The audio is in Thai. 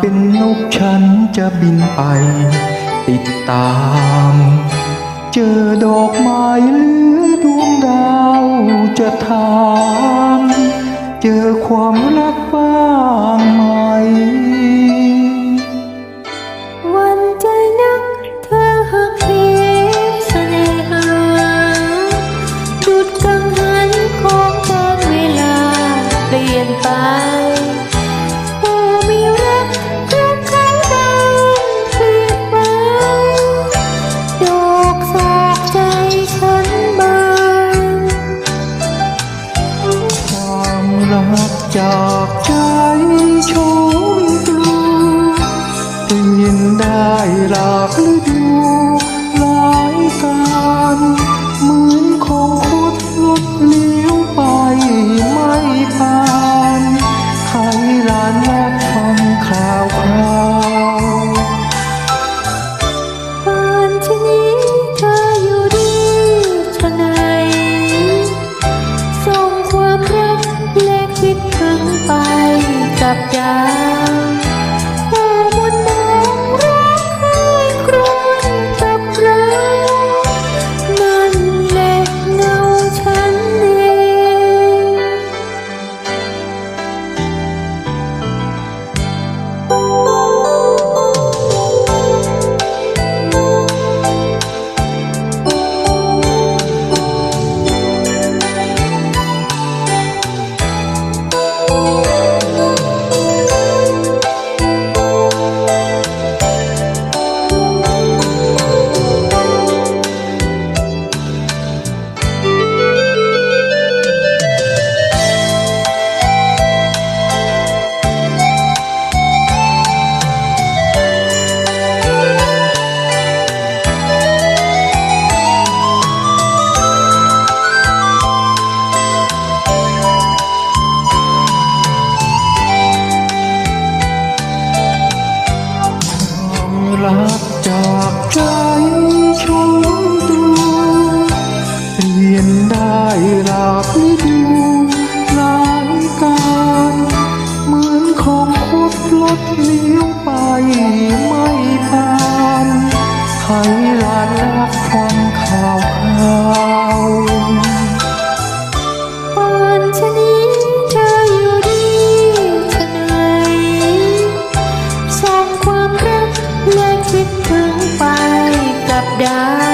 เป็นนกฉันจะบินไป ติดตาม เจอดอกไม้หรือดวงดาวจะถาม เจอความรัก จากใจชมกลูเปลี่ยนได้หลากฤดู กับดา รักจากใจชมตรูเปลี่ยนได้หลากฤดูหลายการเหมือนของคดลดเลี้ยวไปไม่ผ่านให้ลานรักฟังข่าวคราว ดถึงไปกับดาว